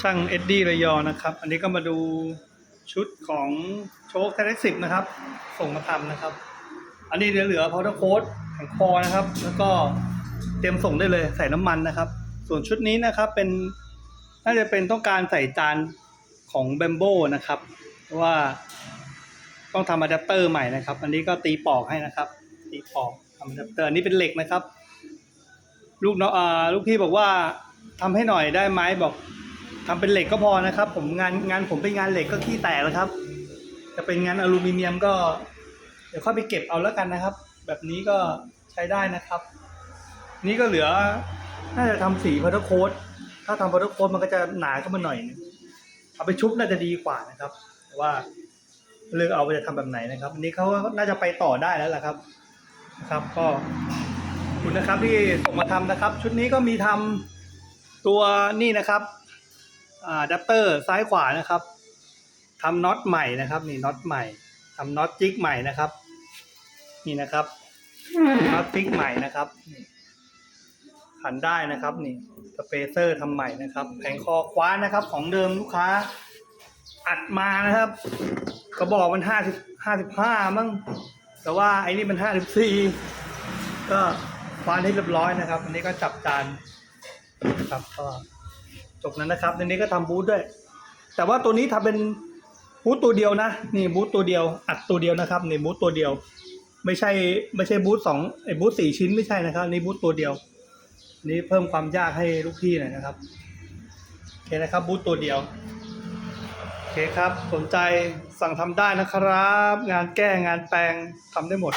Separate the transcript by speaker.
Speaker 1: ช่างเอ็ดดี้ระยองนะครับ อันนี้ก็มาดูชุดของโชคเทเล็กสิบนะครับ ส่งมาทำนะครับ อันนี้เหลือพาวเดอร์โค้ดแข็งคอนะครับ แล้วก็เตรียมส่งได้เลยใส่น้ำมันนะครับ ส่วนชุดนี้นะครับเป็นน่าจะเป็นต้องการใส่จานของแบมโบนะครับเพราะว่าต้องทำอะแดปเตอร์ใหม่นะครับ อันนี้ก็ตีปอกให้นะครับ ตีปอกทำอะแดปเตอร์อันนี้เป็นเหล็กนะครับ ลูกน้องลูกพี่บอกว่าทำให้หน่อยได้ไหมบอก ทำเป็นเหล็กก็พอนะครับ ผมงานงานผมเป็นงานเหล็กก็ขี้แตกแล้วครับจะเป็นงานอลูมิเนียมก็ เดี๋ยวค่อยไปเก็บเอาแล้วกันนะครับ แบบนี้ก็ใช้ได้นะครับ นี่ก็เหลือ น่าจะทำสีพัตเตอร์โค้ดถ้าทำพัตเตอร์โค้ดมันก็จะหนาขึ้นมาหน่อยนึงเอาไปชุบน่าจะดีกว่านะครับว่าเลือกเอาว่าจะทำแบบไหนนะครับอันนี้เขาน่าจะไปต่อได้แล้วล่ะครับนะครับก็ขอบคุณนะครับที่ส่งมาทำนะครับ ชุดนี้ก็มีทำตัวนี่นะครับ อะแดปเตอร์ซ้ายขวานะครับทำน็อตใหม่นะครับนี่น็อตใหม่ทำน็อตจิกใหม่นะครับ นี่นะครับน็อตจิกใหม่นะครับนี่ขันได้นะครับ นี่สเปเซอร์ทำใหม่นะครับ แผงคอคว้านนะครับ ของเดิมลูกค้า อัดมานะครับ กระบอกมันห้าสิบห้าสิบห้ามั้งแต่ว่าไอ้นี่มันห้าสิบสี่ก็คว้านให้เรียบร้อยนะครับ อันนี้ก็จับจานนะครับก็ จบนั้นนะครับอันนี้ก็ทำบูธด้วย แต่ว่าตัวนี้ทำเป็นบูธตัวเดียวนะ นี่บูธตัวเดียว อัดตัวเดียวนะครับนี่บูธตัวเดียว ไม่ใช่ไม่ใช่บูธสองไอ้บูธสี่ชิ้นไม่ใช่นะครับ นี่บูธตัวเดียว นี่เพิ่มความยากให้ลูกพี่หน่อยนะครับโอเคนะครับบูธตัวเดียวโอเคครับสนใจสั่งทำได้นะครับ งานแก้งานแปลงทำได้หมด